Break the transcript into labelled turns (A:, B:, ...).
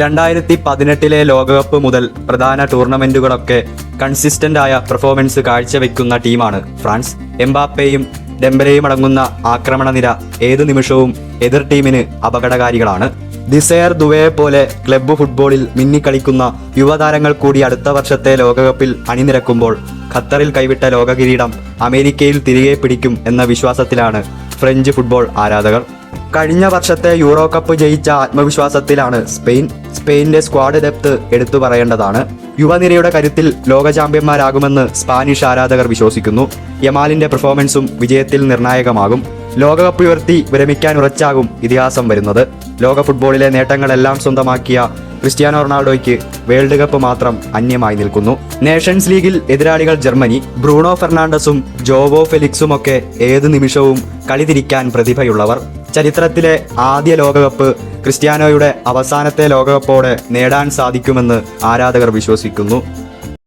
A: രണ്ടായിരത്തി പതിനെട്ടിലെ ലോകകപ്പ് മുതൽ പ്രധാന ടൂർണമെന്റുകളൊക്കെ കൺസിസ്റ്റന്റ് ആയ പെർഫോമൻസ് കാഴ്ചവെക്കുന്ന ടീമാണ് ഫ്രാൻസ്. എംബാപ്പയും ഡെംബലയും അടങ്ങുന്ന ആക്രമണ നിര ഏതു നിമിഷവും എതിർ ടീമിന് അപകടകാരികളാണ്. ദിസയർ ദുവയെ പോലെ ക്ലബ്ബ് ഫുട്ബോളിൽ മിന്നിക്കളിക്കുന്ന യുവതാരങ്ങൾ കൂടി അടുത്ത വർഷത്തെ ലോകകപ്പിൽ അണിനിരക്കുമ്പോൾ ഖത്തറിൽ കൈവിട്ട ലോകകിരീടം അമേരിക്കയിൽ തിരികെ പിടിക്കും എന്ന വിശ്വാസത്തിലാണ് ഫ്രഞ്ച് ഫുട്ബോൾ ആരാധകർ. കഴിഞ്ഞ വർഷത്തെ യൂറോ കപ്പ് ജയിച്ച ആത്മവിശ്വാസത്തിലാണ് സ്പെയിൻ സ്പെയിനിന്റെ സ്ക്വാഡ് ഡെപ്ത് എടുത്തു പറയേണ്ടതാണ്. യുവനിരയുടെ കരുത്തിൽ ലോക ചാമ്പ്യന്മാരാകുമെന്ന് സ്പാനിഷ് ആരാധകർ വിശ്വസിക്കുന്നു. യമാലിന്റെ പെർഫോമൻസും വിജയത്തിൽ നിർണായകമാകും. ലോകകപ്പ് ഉയർത്തി വിരമിക്കാൻ ഉറച്ചാകും ഇതിഹാസം വരുന്നത്. ലോക ഫുട്ബോളിലെ നേട്ടങ്ങളെല്ലാം സ്വന്തമാക്കിയ ക്രിസ്ത്യാനോ റൊണാൾഡോയ്ക്ക് വേൾഡ് കപ്പ് മാത്രം അന്യമായി നിൽക്കുന്നു. നേഷൻസ് ലീഗിൽ എതിരാളികൾ ജർമ്മനി ബ്രൂണോ ഫെർണാണ്ടസും ജോവോ ഫെലിക്സും ഒക്കെ ഏതു നിമിഷവും കളിതിരിക്കാൻ പ്രതിഭയുള്ളവർ. ചരിത്രത്തിലെ ആദ്യ ലോകകപ്പ് ക്രിസ്ത്യാനോയുടെ അവസാനത്തെ ലോകകപ്പോടെ നേടാൻ സാധിക്കുമെന്ന് ആരാധകർ വിശ്വസിക്കുന്നു.